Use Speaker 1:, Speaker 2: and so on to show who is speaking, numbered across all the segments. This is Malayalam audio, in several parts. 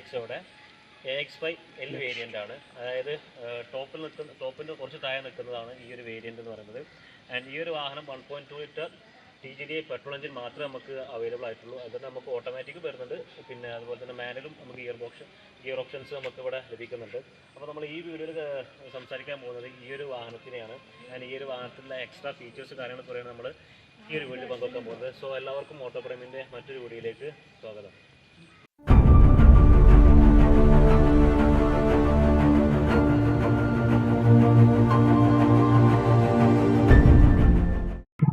Speaker 1: എക്സോടെ A X five L variant ആണ്. അതായത് ടോപ്പിൽ നിൽക്കുന്ന ടോപ്പിന്റെ കുറച്ച് താഴെ നിൽക്കുന്നതാണ് ഈ ഒരു വേരിയന്റ് എന്ന് പറയുന്നത്. ആൻഡ് ഈ ഒരു വാഹനം one point two litre T G D petrol engine മാത്രമേ നമുക്ക് അവൈലബിൾ ആയിട്ടുള്ളൂ. അതിന് നമുക്ക് ഓട്ടോമാറ്റിക് വരുന്നുണ്ട്. പിന്നെ അതുപോലെ തന്നെ മാനുവലും നമുക്ക് ഗിയർ ബോക്സ് ഗിയർ ഓപ്ഷൻസ് നമുക്ക് ഇവിടെ ലഭിക്കുന്നുണ്ട്. അപ്പോൾ നമ്മൾ ഈ വീഡിയോയിൽ സംസാരിക്കാൻ പോകുന്നത് ഈ ഒരു വാഹനത്തിനെയാണ്. ഞാൻ ഈ ഒരു വാഹനത്തിലെ എക്സ്ട്രാ ഫീച്ചേഴ്സ് കാര്യങ്ങൾ പറയുന്നത് നമ്മൾ ഈ ഒരു വീഡിയോയിൽ പങ്കുവെക്കാൻ പോകുന്നത്. സോ എല്ലാവർക്കും ഓട്ടോ പ്രേമിന്റെ മറ്റൊരു വീഡിയോയിലേക്ക് സ്വാഗതം.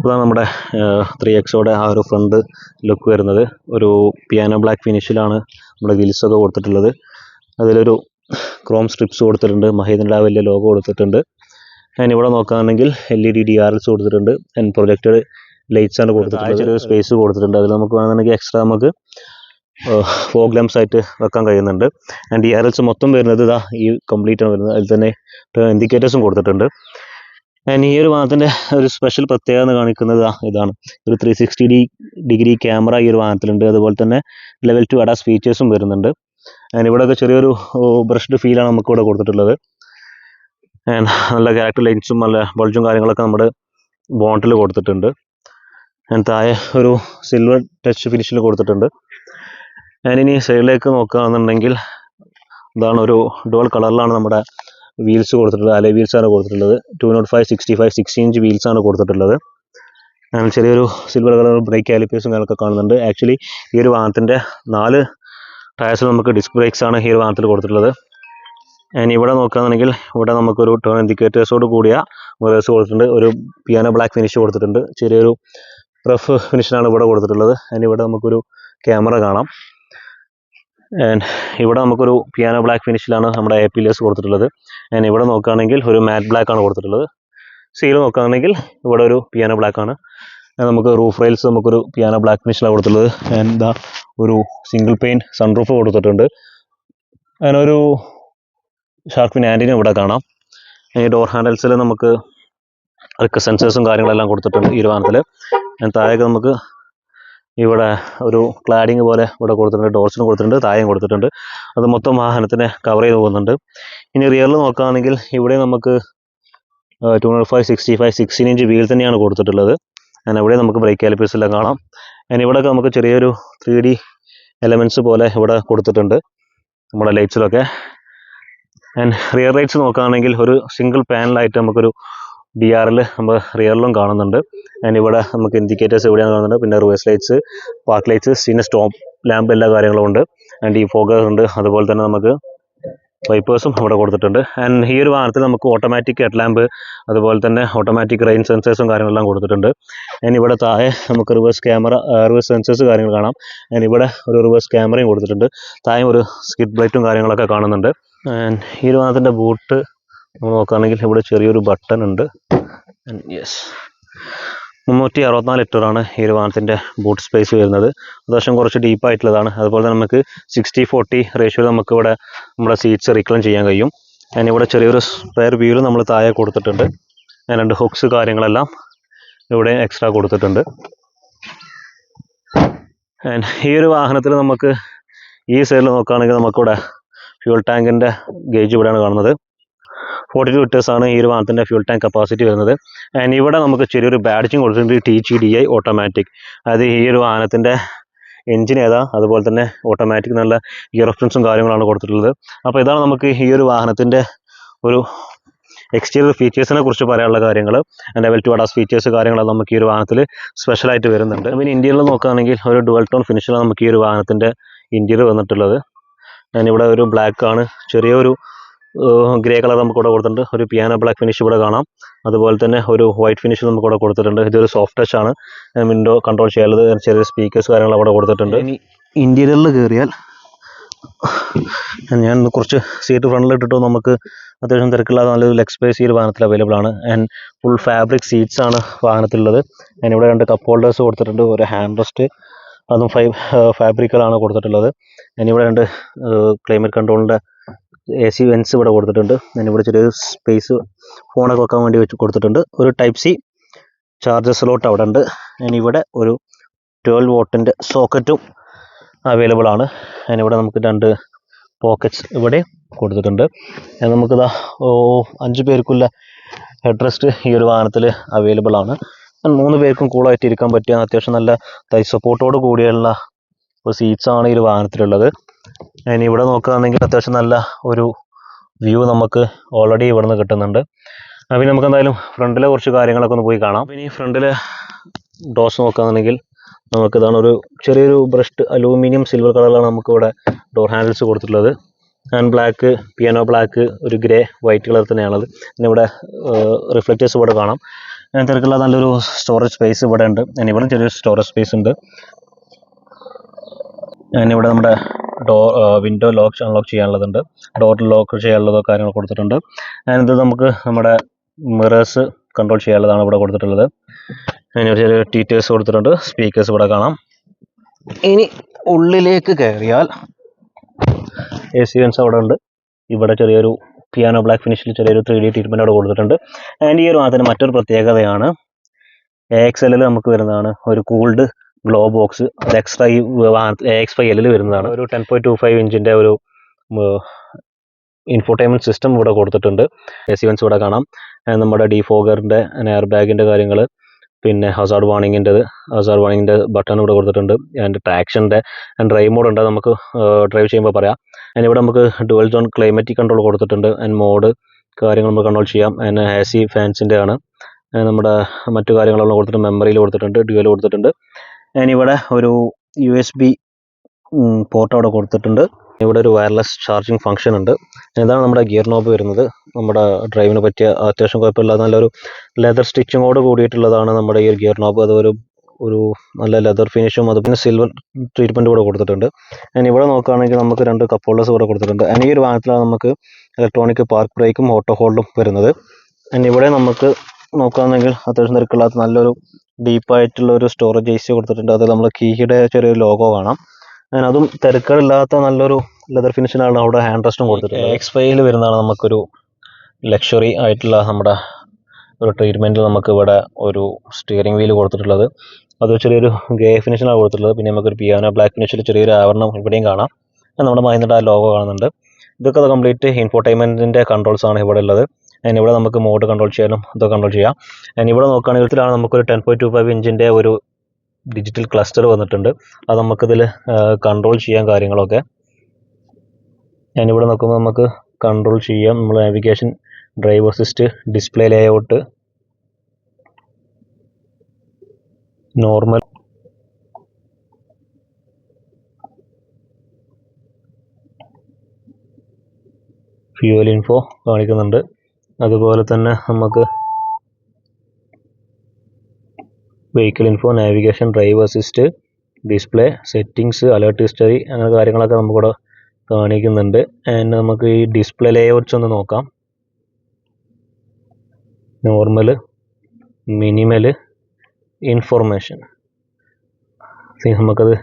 Speaker 1: ഇതാണ് നമ്മുടെ ത്രീ എക്സോടെ ആ ഒരു ഫ്രണ്ട് ലുക്ക് വരുന്നത്. ഒരു പിയാനോ ബ്ലാക്ക് ഫിനിഷിലാണ് നമ്മുടെ വീൽസൊക്കെ ഒക്കെ കൊടുത്തിട്ടുള്ളത്. അതിലൊരു ക്രോം സ്ട്രിപ്സ് കൊടുത്തിട്ടുണ്ട്. മഹീന്ദ്രയുടെ വലിയ ലോഗോ കൊടുത്തിട്ടുണ്ട്. ഞാൻ ഇവിടെ നോക്കുകയാണെങ്കിൽ L E D D R Ls കൊടുത്തിട്ടുണ്ട്. ആൻഡ് പ്രൊജക്റ്റഡ് ലൈറ്റ്സ് ആണ് കൊടുത്തിട്ടുള്ളത്. ചെറിയൊരു സ്പേസ് കൊടുത്തിട്ടുണ്ട്. അതിൽ നമുക്ക് വേണമെന്നുണ്ടെങ്കിൽ എക്സ്ട്രാ നമുക്ക് ഫോഗ് ലാംപ്സ് ആയിട്ട് വെക്കാൻ കഴിയുന്നുണ്ട്. ആൻഡ് ഡി ആർ എൽസ് മൊത്തം വരുന്നത് ഇതാ ഈ കംപ്ലീറ്റ് ആണ് വരുന്നത്. അതിൽ തന്നെ ഇൻഡിക്കേറ്റേഴ്സും കൊടുത്തിട്ടുണ്ട്. ഞാൻ ഈ ഒരു വാഹനത്തിന്റെ ഒരു സ്പെഷ്യൽ പ്രത്യേകത എന്ന് കാണിക്കുന്നത് ഇതാണ്. ഒരു three sixty D degree camera ഈ ഒരു വാഹനത്തിലുണ്ട്. അതുപോലെ തന്നെ ലെവൽ ടു അഡാസ് ഫീച്ചേഴ്സും വരുന്നുണ്ട്. ആൻഡ് ഇവിടെയൊക്കെ ചെറിയൊരു ബ്രഷ്ഡ് ഫീലാണ് നമുക്ക് ഇവിടെ കൊടുത്തിട്ടുള്ളത്. ആൻഡ് നല്ല ക്യാരക്ടർ ലൈൻസും നല്ല ബൾജും കാര്യങ്ങളൊക്കെ നമ്മുടെ ബോണ്ടിൽ കൊടുത്തിട്ടുണ്ട്. ആൻഡ് താഴെ ഒരു സിൽവർ ടച്ച് ഫിനിഷിൽ കൊടുത്തിട്ടുണ്ട്. ആൻഡ് ഇനി സൈഡിലേക്ക് നോക്കുകയാണെന്നുണ്ടെങ്കിൽ ഇതാണ് ഒരു ഡുവൽ കളറിലാണ് നമ്മുടെ വീൽസ് കൊടുത്തിട്ടുള്ളത് അലേ വീൽസ് ആണ് കൊടുത്തിട്ടുള്ളത്. Two nought five sixty five six inch wheels ആണ് കൊടുത്തിട്ടുള്ളത്. ചെറിയൊരു സിൽവർ കളർ ബ്രേക്ക് കാലിപ്പേഴ്സും കാര്യങ്ങളൊക്കെ കാണുന്നുണ്ട്. ആക്ച്വലി ഈ ഒരു വാഹനത്തിന്റെ നാല് ടയർസിൽ നമുക്ക് ഡിസ്ക് ബ്രേക്സ് ആണ് ഈ ഒരു വാഹനത്തിൽ കൊടുത്തിട്ടുള്ളത്. ഇനി ഇവിടെ നോക്കുകയാണെന്നുണ്ടെങ്കിൽ ഇവിടെ നമുക്കൊരു ടേൺ ഇൻഡിക്കേറ്റേഴ്സോട് കൂടിയ മിറേഴ്സ് കൊടുത്തിട്ടുണ്ട്. ഒരു പിയാനോ ബ്ലാക്ക് ഫിനിഷ് കൊടുത്തിട്ടുണ്ട്. ചെറിയൊരു റഫ് ഫിനിഷിനാണ് ഇവിടെ കൊടുത്തിട്ടുള്ളത്. ഇനി ഇവിടെ നമുക്കൊരു ക്യാമറ കാണാം. ആൻഡ് ഇവിടെ നമുക്കൊരു പിയാനോ ബ്ലാക്ക് ഫിനിഷിലാണ് നമ്മുടെ എ പി ലെസ് കൊടുത്തിട്ടുള്ളത്. ആൻഡ് ഇവിടെ നോക്കുകയാണെങ്കിൽ ഒരു മാറ്റ് ബ്ലാക്ക് ആണ് കൊടുത്തിട്ടുള്ളത്. സീൽ നോക്കുകയാണെങ്കിൽ ഇവിടെ ഒരു പിയാനോ ബ്ലാക്ക് ആണ്. നമുക്ക് റൂഫ് റെയിൽസ് നമുക്കൊരു പിയാനോ ബ്ലാക്ക് ഫിനിഷിലാണ് കൊടുത്തിട്ടുള്ളത്. ആൻഡ് ദാ ഒരു സിംഗിൾ പെയിൻ സൺറൂഫ് കൊടുത്തിട്ടുണ്ട്. അതിനൊരു ഷാർപ്പിൻ ആന്റിനും ഇവിടെ കാണാം. ഈ ഡോർ ഹാൻഡിൽസിൽ നമുക്ക് റിക്ക് സെൻസേഴ്സും കാര്യങ്ങളെല്ലാം കൊടുത്തിട്ടുണ്ട് ഈ വാഹനത്തിൽ താഴേക്ക് നമുക്ക് ഇവിടെ ഒരു ക്ലാഡിങ് പോലെ ഇവിടെ കൊടുത്തിട്ടുണ്ട് ഡോർസിനും കൊടുത്തിട്ടുണ്ട് തായം കൊടുത്തിട്ടുണ്ട്. അത് മൊത്തം വാഹനത്തിനെ കവർ ചെയ്ത് പോകുന്നുണ്ട്. ഇനി റിയറിൽ നോക്കുകയാണെങ്കിൽ ഇവിടെ നമുക്ക് two nought five sixty five sixteen inch wheel തന്നെയാണ് കൊടുത്തിട്ടുള്ളത്. ഞാൻ ഇവിടെ നമുക്ക് ബ്രേക്ക് കാലിപ്പേഴ്സ് എല്ലാം കാണാം. ഞാൻ ഇവിടെയൊക്കെ നമുക്ക് ചെറിയൊരു ത്രീ ഡി എലമെന്റ്സ് പോലെ ഇവിടെ കൊടുത്തിട്ടുണ്ട് നമ്മുടെ ലൈറ്റ്സിലൊക്കെ ആൻഡ് റിയർ ലൈറ്റ്സ് നോക്കുകയാണെങ്കിൽ ഒരു സിംഗിൾ പാനലായിട്ട് നമുക്കൊരു ഡി ആറിൽ നമ്മൾ റിയറിലും കാണുന്നുണ്ട്. ആൻഡ് ഇവിടെ നമുക്ക് ഇൻഡിക്കേറ്റേഴ്സ് എവിടെയാണ് കാണുന്നുണ്ട്. പിന്നെ റിവേഴ്സ് ലൈറ്റ്സ് പാർക്ക് ലൈറ്റ്സ് പിന്നെ സ്റ്റോപ്പ് ലാമ്പ് എല്ലാ കാര്യങ്ങളും ഉണ്ട്. ആൻഡ് ഈ ഫോഗർ ഉണ്ട്. അതുപോലെ തന്നെ നമുക്ക് വൈപ്പേഴ്സും ഇവിടെ കൊടുത്തിട്ടുണ്ട്. ആൻഡ് ഈ ഒരു വാഹനത്തിൽ നമുക്ക് ഓട്ടോമാറ്റിക് ഹെഡ് ലാമ്പ് അതുപോലെ തന്നെ ഓട്ടോമാറ്റിക് റെയിൻ സെൻസേഴ്സും കാര്യങ്ങളെല്ലാം കൊടുത്തിട്ടുണ്ട്. ആൻഡ് ഇവിടെ താഴെ നമുക്ക് റിവേഴ്സ് ക്യാമറ റിവേഴ്സ് സെൻസേഴ്സ് കാര്യങ്ങൾ കാണാം. ആൻഡ് ഇവിടെ ഒരു റിവേഴ്സ് ക്യാമറയും കൊടുത്തിട്ടുണ്ട്. താഴെ ഒരു സ്കിഡ് ബ്ലൈറ്റും കാര്യങ്ങളൊക്കെ കാണുന്നുണ്ട്. ആൻഡ് ഈ ഒരു വാഹനത്തിന്റെ ബൂട്ട് നമ്മൾ നോക്കുകയാണെങ്കിൽ ഇവിടെ ചെറിയൊരു ബട്ടൺ ഉണ്ട്. യെസ് മുന്നൂറ്റി അറുപത്തിനാല് ലിറ്ററാണ് ഈ ഒരു വാഹനത്തിന്റെ ബൂട്ട് സ്പേസ് വരുന്നത്. അത്യാവശ്യം കുറച്ച് ഡീപ്പായിട്ടുള്ളതാണ് അതുപോലെ തന്നെ നമുക്ക് സിക്സ്റ്റി ഫോർട്ടി റേഷ്യോയിൽ നമുക്ക് ഇവിടെ നമ്മുടെ സീറ്റ്സ് റീക്ലെയിം ചെയ്യാൻ കഴിയും. ഞാൻ ഇവിടെ ചെറിയൊരു സ്പെയർ വീലും നമ്മൾ താഴെ കൊടുത്തിട്ടുണ്ട്. രണ്ട് ഹുക്സ് കാര്യങ്ങളെല്ലാം ഇവിടെ എക്സ്ട്രാ കൊടുത്തിട്ടുണ്ട്. ഈ ഒരു വാഹനത്തിൽ നമുക്ക് ഈ സൈഡിൽ നോക്കുകയാണെങ്കിൽ നമുക്കിവിടെ ഫ്യൂൾ ടാങ്കിന്റെ ഗേജ് ഇവിടെയാണ് കാണുന്നത്. ഫോർട്ടി ടു ലിറ്റേഴ്സ് ആണ് ഈ ഒരു വാഹനത്തിന്റെ ഫ്യൂൾ ടാങ്ക് കപ്പാസിറ്റി വരുന്നത്. ആൻഡ് ഇവിടെ നമുക്ക് ചെറിയൊരു ബാഡ്ജിങ് കൊടുത്തിട്ടുണ്ട്. T G D I automatic അതായത് ഈ ഒരു വാഹനത്തിന്റെ എഞ്ചിൻ ഏതാ? അതുപോലെ തന്നെ ഓട്ടോമാറ്റിക് നല്ല ഗിയർ ഓപ്ഷൻസും കാര്യങ്ങളാണ് കൊടുത്തിട്ടുള്ളത്. അപ്പോൾ ഇതാണ് നമുക്ക് ഈ ഒരു വാഹനത്തിന്റെ ഒരു എക്സ്റ്റീരിയർ ഫീച്ചേഴ്സിനെ കുറിച്ച് പറയാനുള്ള കാര്യങ്ങൾ. ലെവൽ ടു അഡാസ് ഫീച്ചേഴ്സ് കാര്യങ്ങളാണ് നമുക്ക് ഈ ഒരു വാഹനത്തിൽ സ്പെഷ്യലായിട്ട് വരുന്നുണ്ട്. പിന്നെ ഇന്ത്യയിൽ നോക്കുകയാണെങ്കിൽ ഒരു ഡുവൽ ടോൺ ഫിനിഷിലാണ് നമുക്ക് ഈ ഒരു വാഹനത്തിന്റെ ഇന്ത്യയിൽ വന്നിട്ടുള്ളത്. ഞാനിവിടെ ഒരു ബ്ലാക്ക് ആണ്. ചെറിയൊരു ഗ്രേ കളർ നമുക്ക് ഇവിടെ കൊടുത്തിട്ടുണ്ട്. ഒരു പിയാനോ ബ്ലാക്ക് ഫിനിഷ് ഇവിടെ കാണാം. അതുപോലെ തന്നെ ഒരു വൈറ്റ് ഫിനിഷ് നമുക്ക് ഇവിടെ കൊടുത്തിട്ടുണ്ട്. ഇതൊരു സോഫ്റ്റ് ടച്ച് ആണ്. വിൻഡോ കൺട്രോൾ ചെയ്യാനുള്ളത് ചെറിയ സ്പീക്കേഴ്സ് കാര്യങ്ങൾ അവിടെ കൊടുത്തിട്ടുണ്ട്. ഇനി ഇന്റീരിയറിൽ കയറിയാൽ ഞാൻ കുറച്ച് സീറ്റ് ഫ്രണ്ടിൽ ഇട്ടിട്ട് നമുക്ക് അത്യാവശ്യം തിരക്കില്ലാതെ നല്ലൊരു ലെഗ് സ്പേസ് ഈ ഒരു വാഹനത്തിൽ അവൈലബിൾ ആണ്. ആൻഡ് ഫുൾ ഫാബ്രിക് സീറ്റ്സ് ആണ് വാഹനത്തിലുള്ളത്. ഞാൻ ഇവിടെ രണ്ട് കപ്പ് ഹോൾഡേഴ്സ് കൊടുത്തിട്ടുണ്ട്. ഒരു ഹാൻഡ് റെസ്റ്റ് അതും ഫൈ ഫാബ്രിക്കലാണ് കൊടുത്തിട്ടുള്ളത്. ഞാനിവിടെ രണ്ട് ക്ലൈമറ്റ് കൺട്രോളിന്റെ എ സി വെൻസ് ഇവിടെ കൊടുത്തിട്ടുണ്ട്. ഞാൻ ഇവിടെ ചെറിയൊരു സ്പേസ് ഫോണൊക്കെ വെക്കാൻ വേണ്ടി വെച്ച് കൊടുത്തിട്ടുണ്ട്. ഒരു ടൈപ്പ് സി ചാർജർ സ്ലോട്ട് അവിടെ ഉണ്ട്. ഇവിടെ ഒരു ട്വൽവ് വോട്ടിന്റെ സോക്കറ്റും അവൈലബിൾ ആണ്. ഇവിടെ നമുക്ക് രണ്ട് പോക്കറ്റ്സ് ഇവിടെ കൊടുത്തിട്ടുണ്ട്. നമുക്കിതാ അഞ്ച് പേർക്കുള്ള ഹെഡ് റെസ്റ്റ് ഈ ഒരു വാഹനത്തിൽ അവൈലബിൾ ആണ്. മൂന്ന് പേർക്കും കൂളായിട്ട് ഇരിക്കാൻ പറ്റിയ അത്യാവശ്യം നല്ല തൈ സപ്പോർട്ടോട് കൂടിയുള്ള സീറ്റ്സ് ആണ് ഈ ഒരു വാഹനത്തിലുള്ളത്. ഇനി ഇവിടെ നോക്കുകയാണെങ്കിൽ അത്യാവശ്യം നല്ല ഒരു വ്യൂ നമുക്ക് ഓൾറെഡി ഇവിടെ നിന്ന് കിട്ടുന്നുണ്ട്. അപ്പം നമുക്ക് എന്തായാലും ഫ്രണ്ടിലെ കുറച്ച് കാര്യങ്ങളൊക്കെ ഒന്ന് പോയി കാണാം. ഇനി ഫ്രണ്ടിലെ ഡോസ് നോക്കുകയാണെങ്കിൽ നമുക്ക് ഇതാണ് ഒരു ചെറിയൊരു ബ്രഷ്ഡ് അലൂമിനിയം സിൽവർ കളറിലാണ് നമുക്ക് ഇവിടെ ഡോർ ഹാൻഡിൽസ് കൊടുത്തിട്ടുള്ളത്. ആൻഡ് ബ്ലാക്ക് പിയാനോ ബ്ലാക്ക് ഒരു ഗ്രേ വൈറ്റ് കളർ തന്നെയാണത്. പിന്നെ ഇവിടെ റിഫ്ലക്റ്റേഴ്സ് ഇവിടെ കാണാം. തിരക്കുള്ള നല്ലൊരു സ്റ്റോറേജ് സ്പേസ് ഇവിടെ ഉണ്ട്. ഇനി ഇവിടെ ചെറിയൊരു സ്റ്റോറേജ് സ്പേസ് ഉണ്ട്. അങ്ങനെ ഇവിടെ നമ്മുടെ ഡോർ വിൻഡോ ലോക്ക് അൺലോക്ക് ചെയ്യാനുള്ളതുണ്ട്. ഡോർ ലോക്ക് ചെയ്യാനുള്ളതോ കാര്യങ്ങൾ കൊടുത്തിട്ടുണ്ട്. അതിനകത്ത് നമുക്ക് നമ്മുടെ മിറേഴ്സ് കൺട്രോൾ ചെയ്യാനുള്ളതാണ് ഇവിടെ കൊടുത്തിട്ടുള്ളത്. അതിന് ചെറിയ ടീറ്റേഴ്സ് കൊടുത്തിട്ടുണ്ട്. സ്പീക്കേഴ്സ് ഇവിടെ കാണാം. ഇനി ഉള്ളിലേക്ക് കയറിയാൽ എ സി വെൻസ് അവിടെ ഉണ്ട്. ഇവിടെ ചെറിയൊരു പിയാനോ ബ്ലാക്ക് ഫിനിഷിൽ ചെറിയൊരു ത്രീ ഡി ട്രീറ്റ്മെന്റ് അവിടെ കൊടുത്തിട്ടുണ്ട്. ആൻഡ് ഈ ഒരു അതിന് മറ്റൊരു പ്രത്യേകതയാണ്. എ എക്സ് എല്ലിൽ നമുക്ക് വരുന്നതാണ് ഒരു കൂൾഡ് ഗ്ലോ ബോക്സ് അത് എക്സ്ട്രാ എക്സ് എല്ലിൽ വരുന്നതാണ്. ഒരു ടെൻ പോയിന്റ് ടു ഫൈവ് ഇഞ്ചിന്റെ ഒരു ഇൻഫോർടൈൻമെന്റ് സിസ്റ്റം ഇവിടെ കൊടുത്തിട്ടുണ്ട്. എസിവൻസ് ഇവിടെ കാണാം. നമ്മുടെ ഡിഫോഗറിന്റെ എയർ ബാഗിന്റെ കാര്യങ്ങൾ പിന്നെ ഹസാർഡ് വാണിങ്ങിന്റെത് ഹസാർഡ് വാണിങ്ങിന്റെ ബട്ടൺ ഇവിടെ കൊടുത്തിട്ടുണ്ട്. ആൻഡ് ട്രാക്ഷന്റെ ഡ്രൈവ് മോഡ് ഉണ്ട്. നമുക്ക് ഡ്രൈവ് ചെയ്യുമ്പോൾ പറയാം. ആൻഡ് ഇവിടെ നമുക്ക് ഡുവൽ സോൺ ക്ലൈമറ്റിക് കൺട്രോൾ കൊടുത്തിട്ടുണ്ട്. ആൻഡ് മോഡ് കാര്യങ്ങൾ നമുക്ക് കൺട്രോൾ ചെയ്യാം. ആൻഡ് എ സി ഫാൻസിന്റെ ആണ് നമ്മുടെ മറ്റു കാര്യങ്ങളെല്ലാം കൊടുത്തിട്ടുണ്ട്. മെമ്മറിയിൽ കൊടുത്തിട്ടുണ്ട്. ഡ്യുവൽ കൊടുത്തിട്ടുണ്ട്. ഇവിടെ ഒരു യു എസ് ബി പോർട്ട് അവിടെ കൊടുത്തിട്ടുണ്ട്. ഇവിടെ ഒരു വയർലെസ് ചാർജിങ് ഫംഗ്ഷൻ ഉണ്ട്. ഇതാണ് നമ്മുടെ ഗിയർ നോബ് വരുന്നത്. നമ്മുടെ ഡ്രൈവിന് പറ്റിയ അത്യാവശ്യം കുഴപ്പമില്ലാതെ നല്ലൊരു ലെതർ സ്റ്റിച്ചിങ്ങോട് കൂടിയിട്ടുള്ളതാണ് നമ്മുടെ ഈ ഗിയർ നോബ് അതൊരു ഒരു നല്ല ലെതർ ഫിനിഷും അതുപോലെ സിൽവർ ട്രീറ്റ്മെന്റ് കൂടെ കൊടുത്തിട്ടുണ്ട്. ഞാൻ ഇവിടെ നോക്കുകയാണെങ്കിൽ നമുക്ക് രണ്ട് കപ്പ് ഹോൾഡേഴ്സ് കൂടെ കൊടുത്തിട്ടുണ്ട്. ആൻഡ് ഈ ഒരു വാഹനത്തിലാണ് നമുക്ക് ഇലക്ട്രോണിക് പാർക്ക് ബ്രേക്കും ഓട്ടോ ഹോൾഡും വരുന്നത്. ഞാൻ ഇവിടെ നമുക്ക് നോക്കുകയാണെങ്കിൽ അത്യാവശ്യം തിരക്കില്ലാത്ത നല്ലൊരു ഡീപ്പായിട്ടുള്ള ഒരു സ്റ്റോറേജ് ഏ സി കൊടുത്തിട്ടുണ്ട്. അത് നമ്മൾ കീയുടെ ചെറിയൊരു ലോഗോ കാണാം അങ്ങനെ അതും തിരക്കുകളില്ലാത്ത നല്ലൊരു ലെതർ ഫിനിഷിനാണ് അവിടെ ഹാൻഡ് റെസ്റ്റും കൊടുത്തിട്ടുണ്ട്. എക്സ് ഫൈവിൽ വരുന്നതാണ് നമുക്കൊരു ലക്ഷറി ആയിട്ടുള്ള നമ്മുടെ ഒരു ട്രീറ്റ്മെന്റിൽ നമുക്ക് ഇവിടെ ഒരു സ്റ്റിയറിംഗ് വീൽ കൊടുത്തിട്ടുള്ളത്. അത് ചെറിയൊരു ഗേ ഫിനിഷിനാണ് കൊടുത്തിട്ടുള്ളത്. പിന്നെ നമുക്കൊരു പിയാനോ ബ്ലാക്ക് ഫിനിഷിൽ ചെറിയൊരു ആവരണം ഇവിടെയും കാണാം. നമ്മുടെ മഹിന്ദ്രയുടെ ആ ലോഗോ കാണുന്നുണ്ട്. ഇതൊക്കെ കംപ്ലീറ്റ് ഇൻഫോർടൈൻമെന്റിന്റെ കൺട്രോൾസാണ് ഇവിടെ ഉള്ളത്. അതിന് ഇവിടെ നമുക്ക് മോഡ് കൺട്രോൾ ചെയ്യാനും ഇതൊക്കെ കൺട്രോൾ ചെയ്യാം. അതിന് ഇവിടെ നോക്കുകയാണെങ്കിൽ ഇതിലാണ് നമുക്കൊരു ടെൻ പോയിന്റ് ടു ഫൈവ് ഇഞ്ചിന്റെ ഒരു ഡിജിറ്റൽ ക്ലസ്റ്റർ വന്നിട്ടുണ്ട്. അത് നമുക്കിതിൽ കൺട്രോൾ ചെയ്യാൻ കാര്യങ്ങളൊക്കെ. ഞാൻ ഇവിടെ നോക്കുമ്പോൾ നമുക്ക് കൺട്രോൾ ചെയ്യാം. നമ്മൾ navigation drive assist display layout normal fuel info കാണിക്കുന്നുണ്ട്. അതുപോലെ തന്നെ നമുക്ക് vehicle info navigation drive assist display settings alert history അങ്ങനെ കാര്യങ്ങളൊക്കെ നമുക്കിവിടെ കാണിക്കുന്നുണ്ട്. ആൻഡ് നമുക്ക് ഈ ഡിസ്പ്ലേ ലേഔട്ട്സ് ഒന്ന് നോക്കാം. നോർമൽ മിനിമൽ ഇൻഫോർമേഷൻ നമുക്കത്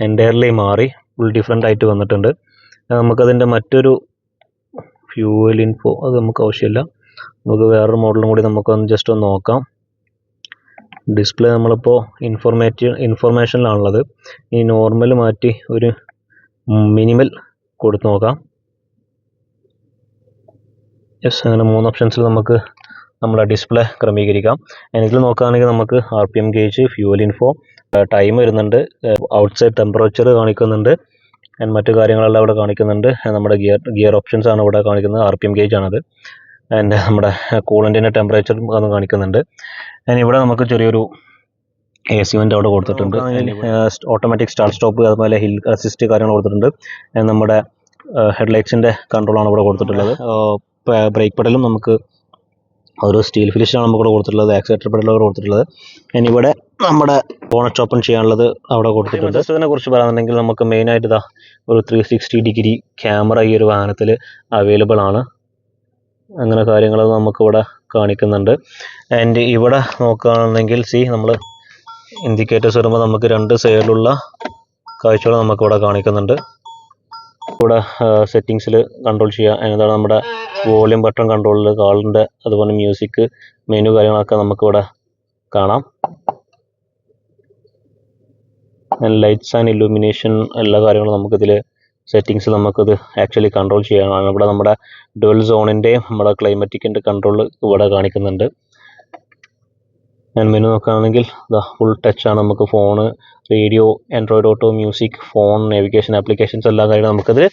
Speaker 1: എന്റയർലി മാറി ഫുൾ ഡിഫറെന്റ് ആയിട്ട് വന്നിട്ടുണ്ട്. നമുക്കതിന്റെ മറ്റൊരു ഫ്യൂവൽ ഇൻഫോ അത് നമുക്ക് ആവശ്യമില്ല. നമുക്ക് വേറൊരു മോഡലും കൂടി നമുക്കൊന്ന് ജസ്റ്റ് ഒന്ന് നോക്കാം. ഡിസ്പ്ലേ നമ്മളിപ്പോൾ ഇൻഫോർമേറ്റീവ് ഇൻഫോർമേഷനിലാണുള്ളത് ഈ നോർമൽ മാറ്റി ഒരു മിനിമൽ കൊടുത്തു നോക്കാം. യെസ് അങ്ങനെ മൂന്ന് ഓപ്ഷൻസിൽ നമുക്ക് നമ്മുടെ ഡിസ്പ്ലേ ക്രമീകരിക്കാം. എനിക്ക് നോക്കുകയാണെങ്കിൽ നമുക്ക് R P M gauge fuel info time വരുന്നുണ്ട് ഔട്ട്സൈഡ് ടെമ്പറേച്ചർ കാണിക്കുന്നുണ്ട്. ആൻഡ് മറ്റു കാര്യങ്ങളെല്ലാം ഇവിടെ കാണിക്കുന്നുണ്ട്. നമ്മുടെ ഗിയർ ഗിയർ ഓപ്ഷൻസ് ആണ് ഇവിടെ കാണിക്കുന്നത്. ആർ പി എം ഗേജ് ആണത് ആൻഡ് നമ്മുടെ കൂളന്റിന്റെ ടെമ്പറേച്ചറും അത് കാണിക്കുന്നുണ്ട്. ആൻഡ് ഇവിടെ നമുക്ക് ചെറിയൊരു എ സി വെന്റ് അവിടെ കൊടുത്തിട്ടുണ്ട്. ഓട്ടോമാറ്റിക് സ്റ്റാർട്ട് സ്റ്റോപ്പ് അതുപോലെ ഹിൽ അസിസ്റ്റ് കാര്യങ്ങൾ കൊടുത്തിട്ടുണ്ട്. നമ്മുടെ ഹെഡ്ലൈറ്റ്സിന്റെ കൺട്രോളാണ് ഇവിടെ കൊടുത്തിട്ടുള്ളത്. ബ്രേക്ക് പെഡലും നമുക്ക് ഒരു സ്റ്റീൽ ഫിനിഷാണ് നമുക്ക് ഇവിടെ കൊടുത്തിട്ടുള്ളത് ആക്സിലേറ്റർ പെഡലും ഇവിടെ കൊടുത്തിട്ടുള്ളത്. ഇനി ഇവിടെ നമ്മുടെ ബോണറ്റ് ഓപ്പൺ ചെയ്യാനുള്ളത് അവിടെ കൊടുത്തിട്ടുണ്ട്. ഇതിനെ കുറിച്ച് പറയാനുണ്ടെങ്കിൽ നമുക്ക് മെയിനായിട്ട് ഇതാ ഒരു ത്രീ സിക്സ്റ്റി ഡിഗ്രി ക്യാമറ ഈ ഒരു വാഹനത്തിൽ അവൈലബിൾ ആണ്. അങ്ങനെ കാര്യങ്ങൾ നമുക്കിവിടെ കാണിക്കുന്നുണ്ട്. ആൻഡ് ഇവിടെ നോക്കുകയാണെന്നുണ്ടെങ്കിൽ സി നമ്മൾ ഇൻഡിക്കേറ്റേഴ്സ് വരുമ്പോൾ നമുക്ക് രണ്ട് സൈഡിലുള്ള കാഴ്ചകൾ നമുക്കിവിടെ കാണിക്കുന്നുണ്ട്. ഇവിടെ സെറ്റിങ്സിൽ കൺട്രോൾ ചെയ്യുക എന്നതാണ് നമ്മുടെ വോളിയം ബട്ടൺ കൺട്രോളിൽ കാളിന്റെ അതുപോലെ മ്യൂസിക് മെനു കാര്യങ്ങളൊക്കെ നമുക്കിവിടെ കാണാം. ലൈറ്റ്സ് ആൻഡ് ഇല്ലുമിനേഷൻ എല്ലാ കാര്യങ്ങളും നമുക്കിതിൽ സെറ്റിങ്സ് നമുക്കിത് ആക്ച്വലി കൺട്രോൾ ചെയ്യാനാണ്. ഇവിടെ നമ്മുടെ ഡുവൽ സോണിന്റെയും നമ്മുടെ ക്ലൈമറ്റിക്കിന്റെ കൺട്രോൾ ഇവിടെ കാണിക്കുന്നുണ്ട്. ഞാൻ മെനു നോക്കുകയാണെങ്കിൽ ഇതാ ഫുൾ ടച്ചാണ് നമുക്ക് phone radio Android auto music phone navigation applications എല്ലാ കാര്യങ്ങളും നമുക്കത്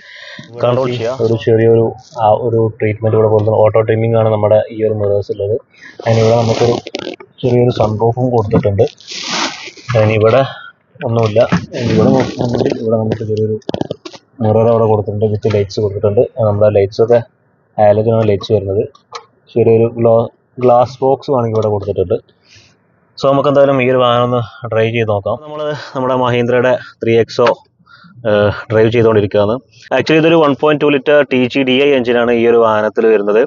Speaker 1: കൺട്രോൾ ചെയ്യാം. ഒരു ചെറിയൊരു ആ ഒരു ട്രീറ്റ്മെന്റ് ഇവിടെ കൊടുക്കുന്നത് ഓട്ടോ ട്രിമ്മിംഗ് ആണ് നമ്മുടെ ഈ ഒരു മിറേഴ്സ് ഉള്ളത് അതിനിവിടെ നമുക്കൊരു ചെറിയൊരു സൺറൂഫും കൊടുത്തിട്ടുണ്ട്. അതിനിവിടെ ഒന്നുമില്ല. ഇവിടെ നോക്കുകയാണെങ്കിൽ ഇവിടെ നമുക്ക് ചെറിയൊരു മിറർ അവിടെ കൊടുത്തിട്ടുണ്ട് വിത്ത് ലൈറ്റ്സ് കൊടുത്തിട്ടുണ്ട്. നമ്മുടെ ലൈറ്റ്സ് ഒക്കെ ഹാലജനാണ് ലൈറ്റ്സ് വരുന്നത്. ചെറിയൊരു ഗ്ലോ ഗ്ലാസ് ബോക്സ് വേണമെങ്കിൽ ഇവിടെ കൊടുത്തിട്ടുണ്ട്. സോ നമുക്ക് എന്തായാലും ഈ ഒരു വാഹനം ഒന്ന് ഡ്രൈവ് ചെയ്ത് നോക്കാം. നമ്മൾ നമ്മുടെ മഹീന്ദ്രയുടെ ത്രീ എക്സോ ഡ്രൈവ് ചെയ്തുകൊണ്ടിരിക്കുകയാണ്. ആക്ച്വലി ഇതൊരു one point two litre T G D I എഞ്ചിനാണ് ഈ ഒരു വാഹനത്തിൽ വരുന്നത്.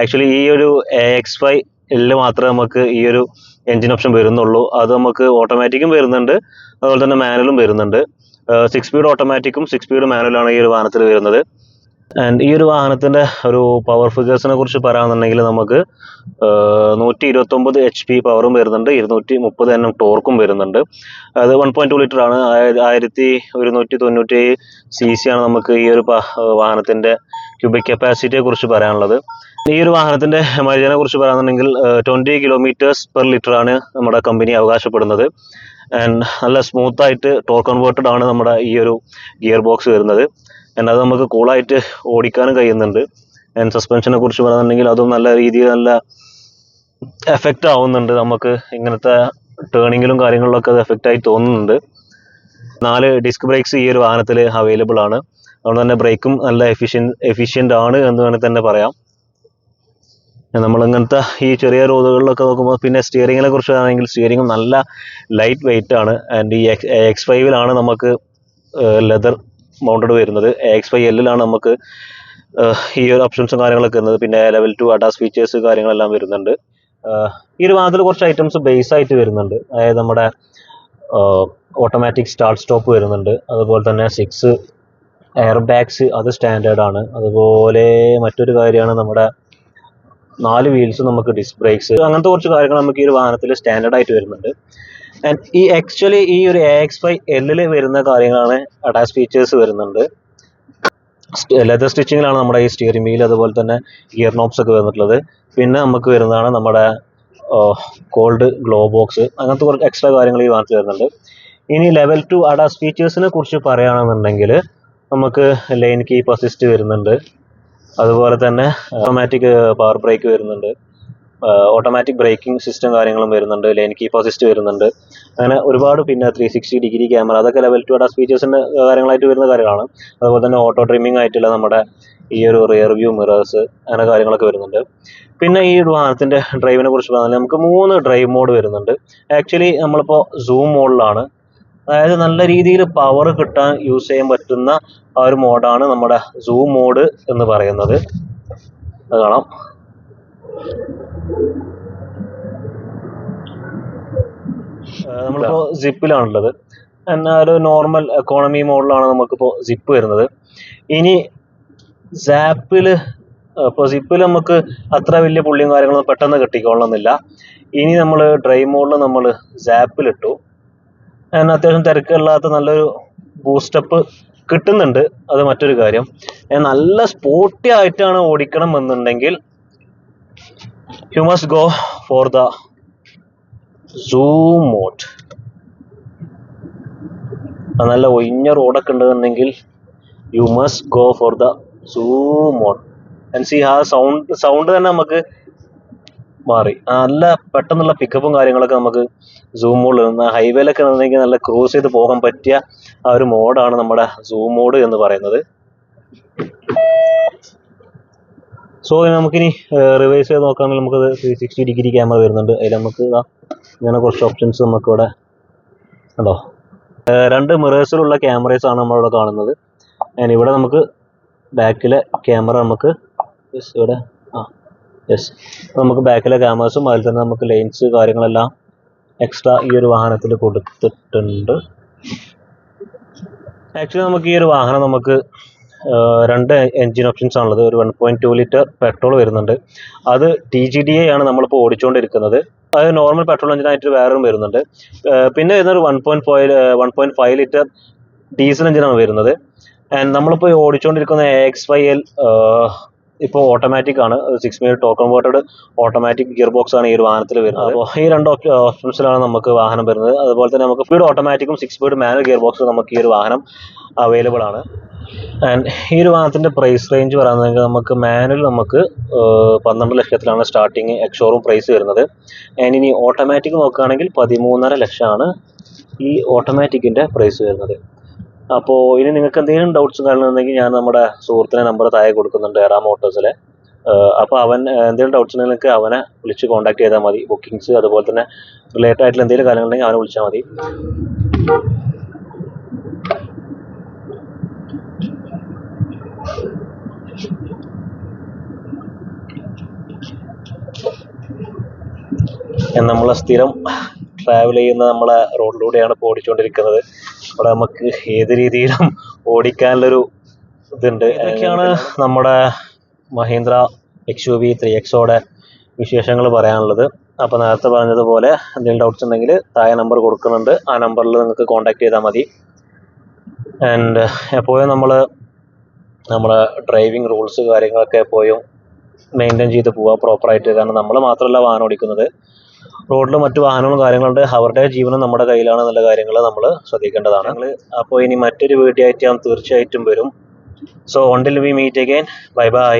Speaker 1: ആക്ച്വലി ഈ ഒരു എ എക്സ് ഫൈവ് എല്ലിൽ മാത്രമേ നമുക്ക് ഈ ഒരു എഞ്ചിൻ ഓപ്ഷൻ വരുന്നുള്ളൂ. അത് നമുക്ക് ഓട്ടോമാറ്റിക്കും വരുന്നുണ്ട്. അതുപോലെ തന്നെ മാനുവലും വരുന്നുണ്ട്. സിക്സ് സ്പീഡ് ഓട്ടോമാറ്റിക്കും സിക്സ് സ്പീഡ് മാനുവലാണ് ഈ ഒരു വാഹനത്തിൽ വരുന്നത്. ആൻഡ് ഈ ഒരു വാഹനത്തിന്റെ ഒരു പവർ ഫിഗേഴ്സിനെ കുറിച്ച് പറയാമെന്നുണ്ടെങ്കിൽ നമുക്ക് നൂറ്റി ഇരുപത്തൊമ്പത് എച്ച് പി പവറും വരുന്നുണ്ട് ഇരുന്നൂറ്റി മുപ്പത് എൻ എം ടോർക്കും വരുന്നുണ്ട്. അത് വൺ പോയിന്റ് ടു ലിറ്റർ ആണ്. ആയ- ആയിരത്തി ഒരുന്നൂറ്റി തൊണ്ണൂറ്റി സി സി ആണ് നമുക്ക് ഈ ഒരു വാഹനത്തിന്റെ ക്യൂബിക് കപ്പാസിറ്റിയെ കുറിച്ച് പറയാനുള്ളത്. ഈ ഒരു വാഹനത്തിന്റെ മൈലേജിനെ കുറിച്ച് പറയാമെന്നുണ്ടെങ്കിൽ ട്വന്റി കിലോമീറ്റേഴ്സ് പെർ ലിറ്റർ ആണ് നമ്മുടെ കമ്പനി അവകാശപ്പെടുന്നത്. ആൻഡ് നല്ല സ്മൂത്തായിട്ട് ടോർ കൺവേർട്ടഡ് ആണ് നമ്മുടെ ഈ ഒരു ഗിയർ ബോക്സ് വരുന്നത്. അത് നമുക്ക് കൂളായിട്ട് ഓടിക്കാനും കഴിയുന്നുണ്ട്. ആൻഡ് സസ്പെൻഷനെ കുറിച്ച് പറയുന്നുണ്ടെങ്കിൽ അതും നല്ല രീതിയിൽ നല്ല എഫക്റ്റ് ആവുന്നുണ്ട് നമുക്ക് ഇങ്ങനത്തെ ടേണിങ്ങിലും കാര്യങ്ങളിലൊക്കെ അത് എഫക്റ്റ് ആയി തോന്നുന്നുണ്ട്. നാല് ഡിസ്ക് ബ്രേക്സ് ഈ ഒരു വാഹനത്തിൽ അവൈലബിൾ ആണ്. അതുകൊണ്ട് തന്നെ ബ്രേക്കും നല്ല എഫിഷ്യൻ എഫിഷ്യന്റ് ആണ് എന്ന് വേണമെങ്കിൽ തന്നെ പറയാം. നമ്മൾ ഇങ്ങനത്തെ ഈ ചെറിയ റോഡുകളിലൊക്കെ നോക്കുമ്പോൾ പിന്നെ സ്റ്റിയറിങ്ങിനെ കുറിച്ച് ആണെങ്കിൽ സ്റ്റിയറിംഗ് നല്ല ലൈറ്റ് വെയിറ്റ് ആണ്. ആൻഡ് ഈ എക്സ് എക്സ് ഫൈവിലാണ് നമുക്ക് ലെതർ മൗണ്ടഡ് വരുന്നത്. എക്സ് ഫൈവ് എല്ലിലാണ് നമുക്ക് ഈ ഒരു ഓപ്ഷൻസും കാര്യങ്ങളൊക്കെ വരുന്നത്. പിന്നെ ലെവൽ ടു അഡാസ് ഫീച്ചേഴ്സ് കാര്യങ്ങളെല്ലാം വരുന്നുണ്ട്. ഈ ഒരു വാഹനത്തിൽ കുറച്ച് ഐറ്റംസ് ബേസ് ആയിട്ട് വരുന്നുണ്ട്. അതായത് നമ്മുടെ ഓട്ടോമാറ്റിക് സ്റ്റാർട്ട് സ്റ്റോപ്പ് വരുന്നുണ്ട്. അതുപോലെ തന്നെ സിക്സ് എയർ ബാഗ്സ് അത് സ്റ്റാൻഡേർഡ് ആണ്. അതുപോലെ മറ്റൊരു കാര്യമാണ് നമ്മുടെ നാല് വീൽസ് നമുക്ക് ഡിസ്ക് ബ്രേക്സ് അങ്ങനത്തെ കുറച്ച് കാര്യങ്ങൾ നമുക്ക് ഈ ഒരു വാഹനത്തിൽ സ്റ്റാൻഡേർഡ് ആയിട്ട് വരുന്നുണ്ട്. ആൻഡ് ഈ ആക്ച്വലി ഈ ഒരു എ എക്സ് ഫൈവ് എല്ലിൽ വരുന്ന കാര്യങ്ങളാണ് അഡാസ് ഫീച്ചേഴ്സ് വരുന്നുണ്ട്. ലെതർ സ്റ്റിച്ചിങ്ങിലാണ് നമ്മുടെ ഈ സ്റ്റിയറിംഗ് വീൽ അതുപോലെ തന്നെ ഗിയർ നോബ്സ് ഒക്കെ വന്നിട്ടുള്ളത്. പിന്നെ നമുക്ക് വരുന്നതാണ് നമ്മുടെ കോൾഡ് ഗ്ലോ ബോക്സ് അങ്ങനത്തെ കുറച്ച് എക്സ്ട്രാ കാര്യങ്ങൾ ഈ വാങ്ങിച്ചു വരുന്നുണ്ട്. ഇനി ലെവൽ ടു അഡാസ് ഫീച്ചേഴ്സിനെ കുറിച്ച് പറയുകയാണെന്നുണ്ടെങ്കിൽ നമുക്ക് ലൈൻ കീപ്പ് അസിസ്റ്റ് വരുന്നുണ്ട്. അതുപോലെ തന്നെ ഓട്ടോമാറ്റിക് പവർ ബ്രേക്ക് വരുന്നുണ്ട്. ഓട്ടോമാറ്റിക് ബ്രേക്കിംഗ് സിസ്റ്റം കാര്യങ്ങളും വരുന്നുണ്ട് ലൈൻ കീപ്പ് അസിസ്റ്റ് വരുന്നുണ്ട്. അങ്ങനെ ഒരുപാട് പിന്നെ ത്രീ സിക്സ്റ്റി ഡിഗ്രി ക്യാമറ അതൊക്കെ ലെവൽ ടു അഡാസ് ഫീച്ചേഴ്സിന്റെ കാര്യങ്ങളായിട്ട് വരുന്ന കാര്യങ്ങളാണ്. അതുപോലെ തന്നെ ഓട്ടോ ട്രിമ്മിംഗ് ആയിട്ടുള്ള നമ്മുടെ ഈ ഒരു റിയർ വ്യൂ മിറേഴ്സ് അങ്ങനെ കാര്യങ്ങളൊക്കെ വരുന്നുണ്ട്. പിന്നെ ഈ ഒരു വാഹനത്തിന്റെ ഡ്രൈവിനെ കുറിച്ച് പറഞ്ഞാൽ നമുക്ക് മൂന്ന് ഡ്രൈവ് മോഡ് വരുന്നുണ്ട്. ആക്ച്വലി നമ്മളിപ്പോൾ സൂം മോഡിലാണ് അതായത് നല്ല രീതിയിൽ പവർ കിട്ടാൻ യൂസ് ചെയ്യാൻ പറ്റുന്ന ആ ഒരു മോഡാണ് നമ്മുടെ സൂം മോഡ് എന്ന് പറയുന്നത്. കാണാം. നമ്മളിപ്പോ സിപ്പിലാണുള്ളത് എന്നാൽ ഒരു നോർമൽ എക്കോണമി മോഡലാണ് നമുക്കിപ്പോൾ സിപ്പ് വരുന്നത്. ഇനി സാപ്പിൽ ഇപ്പോൾ സിപ്പിൽ നമുക്ക് അത്ര വലിയ പുള്ളിയും കാര്യങ്ങളൊന്നും പെട്ടെന്ന് കിട്ടിക്കൊള്ളണമെന്നില്ല. ഇനി നമ്മൾ ഡ്രൈ മോഡിൽ നമ്മൾ സാപ്പിലിട്ടു അതിന് അത്യാവശ്യം തിരക്കില്ലാത്ത നല്ലൊരു ബൂസ്റ്റപ്പ് കിട്ടുന്നുണ്ട്. അത് മറ്റൊരു കാര്യം. നല്ല സ്പോർട്ടി ആയിട്ടാണ് ഓടിക്കണം എന്നുണ്ടെങ്കിൽ you must go for the zoom mode. നല്ല ഒഴിഞ്ഞ റോഡൊക്കെ ഉണ്ടെന്നുണ്ടെങ്കിൽ you must go for the zoom mode and C ആ സൗണ്ട് സൗണ്ട് തന്നെ നമുക്ക് മാറി. നല്ല പെട്ടെന്നുള്ള പിക്കപ്പും കാര്യങ്ങളൊക്കെ നമുക്ക് സൂം മോഡിൽ നിന്ന് ഹൈവേയിലൊക്കെ നിന്നെങ്കിൽ നല്ല ക്രൂസ് ചെയ്ത് പോകാൻ പറ്റിയ ആ ഒരു മോഡാണ് നമ്മുടെ സൂം മോഡ് എന്ന് പറയുന്നത്. സോ നമുക്കിനി റിവേഴ്സ് ചെയ്ത് നോക്കുകയാണെങ്കിൽ നമുക്ക് ത്രീ സിക്സ്റ്റി ഡിഗ്രി ക്യാമറ വരുന്നുണ്ട്. അതിൽ നമുക്ക് ഇങ്ങനെ കുറച്ച് ഓപ്ഷൻസ് നമുക്കിവിടെ ഉണ്ടോ? രണ്ട് മിറേഴ്സിലുള്ള ക്യാമറേസ് ആണ് നമ്മളിവിടെ കാണുന്നത്. ഞാൻ ഇവിടെ നമുക്ക് ബാക്കിലെ ക്യാമറ നമുക്ക് യെസ് ഇവിടെ ആ യെസ് നമുക്ക് ബാക്കിലെ ക്യാമറസും അതിൽ തന്നെ നമുക്ക് ലെൻസ് കാര്യങ്ങളെല്ലാം എക്സ്ട്രാ ഈ ഒരു വാഹനത്തിൽ കൊടുത്തിട്ടുണ്ട്. ആക്ച്വലി നമുക്ക് ഈ ഒരു വാഹനം നമുക്ക് രണ്ട് എൻജിൻ ഓപ്ഷൻസ് ആണുള്ളത്. ഒരു one point two litre petrol വരുന്നുണ്ട്. അത് ടി ജി ഡി എ ആണ് നമ്മളിപ്പോൾ ഓടിച്ചുകൊണ്ടിരിക്കുന്നത് അത് നോർമൽ പെട്രോൾ എഞ്ചിനായിട്ട് വേറെയും വരുന്നുണ്ട്. പിന്നെ വരുന്നത് one point five one point five litre diesel എഞ്ചിനാണ് വരുന്നത്. ആൻഡ് നമ്മളിപ്പോൾ ഓടിച്ചുകൊണ്ടിരിക്കുന്ന എ എക്സ് വൈ എൽ ഇപ്പോൾ ഓട്ടോമാറ്റിക് ആണ്. Six metre torque converted automatic gear box ആണ് ഈ ഒരു വാഹനത്തിൽ വരുന്നത്. അപ്പോൾ ഈ രണ്ട് ഓപ്ഷൻസിലാണ് നമുക്ക് വാഹനം വരുന്നത്. അതുപോലെ തന്നെ നമുക്ക് സ്പീഡ് ഓട്ടോമാറ്റിക്കും സിക്സ് സ്പീഡ് മാനുവൽ ഗിയർ ബോക്സും നമുക്ക് ഈ ഒരു വാഹനം അവൈലബിൾ ആണ്. ആൻഡ് ഈ ഒരു വാഹനത്തിന്റെ പ്രൈസ് റേഞ്ച് പറയുന്നതെങ്കിൽ നമുക്ക് മാനുവൽ നമുക്ക് പന്ത്രണ്ട് ലക്ഷത്തിലാണ് സ്റ്റാർട്ടിങ് എക്സോറും പ്രൈസ് വരുന്നത്. ആൻഡ് ഇനി ഓട്ടോമാറ്റിക് നോക്കുകയാണെങ്കിൽ പതിമൂന്നര ലക്ഷമാണ് ഈ ഓട്ടോമാറ്റിക്കിന്റെ പ്രൈസ് വരുന്നത്. അപ്പോൾ ഇനി നിങ്ങൾക്ക് എന്തെങ്കിലും ഡൗട്ട്സ് കാണുന്നുണ്ടെങ്കിൽ ഞാൻ നമ്മുടെ സുഹൃത്തിന്റെ നമ്പർ താഴെ കൊടുക്കുന്നുണ്ട് എറാ മോട്ടോഴ്സിലെ. അപ്പോൾ അവൻ എന്തെങ്കിലും ഡൗട്ട്സ് ഉണ്ടെങ്കിൽ അവനെ വിളിച്ച് കോൺടാക്ട് ചെയ്താൽ മതി. ബുക്കിങ്സ് അതുപോലെ തന്നെ റിലേറ്റഡ് ആയിട്ടുള്ള എന്തെങ്കിലും കാര്യങ്ങളുണ്ടെങ്കിൽ അവനെ വിളിച്ചാൽ മതി. നമ്മൾ സ്ഥിരം ട്രാവൽ ചെയ്യുന്ന നമ്മളെ റോഡിലൂടെയാണ് ഇപ്പോൾ ഓടിച്ചുകൊണ്ടിരിക്കുന്നത് അവിടെ നമുക്ക് ഏത് രീതിയിലും ഓടിക്കാനുള്ളൊരു ഇതുണ്ട്. ഇതൊക്കെയാണ് നമ്മുടെ Mahindra X U V three എക്സോടെ വിശേഷങ്ങൾ പറയാനുള്ളത്. അപ്പോൾ നേരത്തെ പറഞ്ഞതുപോലെ എന്തെങ്കിലും ഡൗട്ട്സ് ഉണ്ടെങ്കിൽ താഴെ നമ്പർ കൊടുക്കുന്നുണ്ട്. ആ നമ്പറിൽ നിങ്ങൾക്ക് കോൺടാക്ട് ചെയ്താൽ മതി. ആൻഡ് എപ്പോഴും നമ്മൾ നമ്മളെ ഡ്രൈവിംഗ് റൂൾസ് കാര്യങ്ങളൊക്കെ എപ്പോഴും മെയിന്റെയിൻ ചെയ്ത് പോവുക പ്രോപ്പറായിട്ട് കാരണം നമ്മൾ മാത്രമല്ല വാഹനം ഓടിക്കുന്നത്. റോഡിൽ മറ്റു വാഹനങ്ങളും കാര്യങ്ങളുണ്ട്. അവരുടെ ജീവനും നമ്മുടെ കയ്യിലാണ് എന്നുള്ള കാര്യങ്ങൾ നമ്മൾ ശ്രദ്ധിക്കേണ്ടതാണ്. ഞങ്ങൾ അപ്പോൾ ഇനി മറ്റൊരു വീഡിയോ ആയിട്ട് ഞാൻ തീർച്ചയായിട്ടും വരും. So until we meet again bye bye